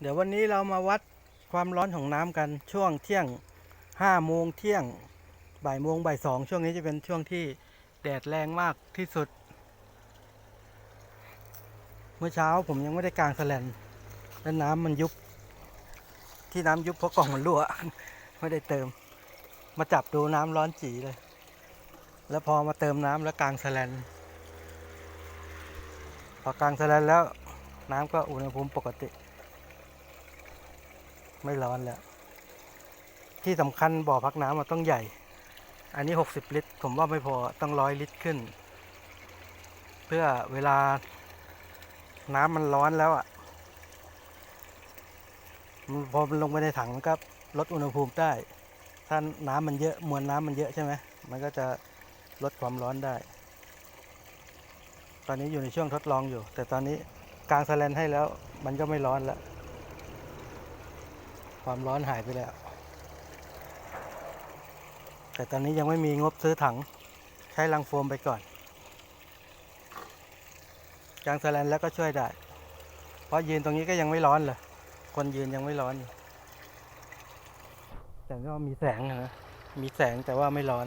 เดี๋ยววันนี้เรามาวัดความร้อนของน้ำกันช่วงเที่ยงห้าโมงเที่ยงบ่ายโมงบ่ายสองช่วงนี้จะเป็นช่วงที่แดดแรงมากที่สุด เมื่อเช้าผมยังไม่ได้กางแสแลนแล้วน้ำมันยุบ ที่น้ำยุบเพราะกล่องมันรั่วไม่ได้เติม มาจับดูน้ำร้อนจีเลย แล้วพอมาเติมน้ำแล้วกางแสแลนพอกางแสแลนแล้วน้ำก็อุณหภูมิปกติ ไม่ร้อนแล้ว ที่สำคัญบ่อพักน้ำมันต้องใหญ่ อันนี้ 60 ลิตร ผมว่าไม่พอต้องร้อยลิตรขึ้น เพื่อเวลาน้ำมันร้อนแล้วอะมันพอมันลงไปในถังมันก็ลดอุณหภูมิได้ ถ้าน้ำมันเยอะมวลน้ำมันเยอะใช่ไหมมันก็จะลดความร้อนได้ ตอนนี้อยู่ในช่วงทดลองอยู่ แต่ตอนนี้กลางสแลนให้แล้ว มันก็ไม่ร้อนแล้ว ความร้อนหายไปแล้ว แต่ตอนนี้ยังไม่มีงบซื้อถัง ใช้ลังโฟมไปก่อนกางสลนแล้วก็ช่วยได้ เพราะยืนตรงนี้ก็ยังไม่ร้อนเลย คนยืนยังไม่ร้อน แต่ก็มีแสงนะ มีแสงแต่ว่าไม่ร้อน